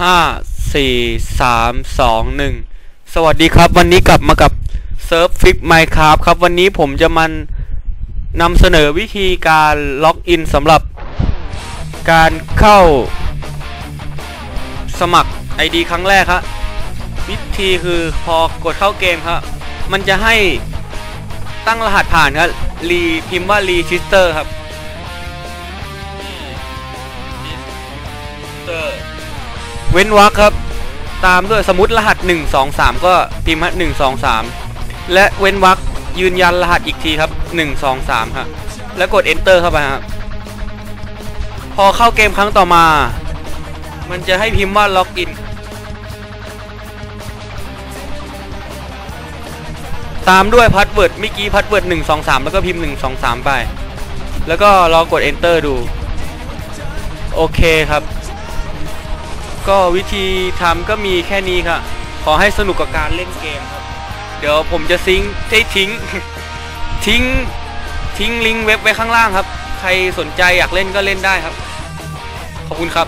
ห้าสี่สามสองหนึ่งสวัสดีครับ วันนี้กลับมากับเซิร์ฟฟิกไมค์ครับครับ วันนี้ผมจะมันนำเสนอวิธีการล็อกอินสำหรับการเข้า สมัคร ID ครั้งแรกครับวิธีคือพอกดเข้าเกมครับ มันจะให้ตั้งรหัสผ่านครับรีพิมพ์ว่ารีชิสเตอร์ครับ เว้นวรรคครับ ตามด้วยสมมติรหัส 1 2 3 ก็พิมพ์ฮะ1 2 3 และเว้นวรรคยืนยันรหัสอีกทีครับ 1 2 3ครับแล้วกด enter เข้าไปครับพอเข้าเกมครั้งต่อมา มันจะให้พิมพ์ว่าล็อกอินตามด้วยพาสเวิร์ดเมื่อกี้พาสเวิร์ด1 2 3แล้วก็พิมพ์1 2 3ไป แล้วก็รอกด enter ดู โอเคครับ ก็วิธีทำก็มีแค่นี้ครับขอให้สนุกกับการเล่นเกมครับ เดี๋ยวผมจะซิงค์ได้ทิ้ง ทิ้ง ทิ้งลิงก์เว็บไว้ข้างล่างครับ ใครสนใจอยากเล่นก็เล่นได้ครับ ขอบคุณครับ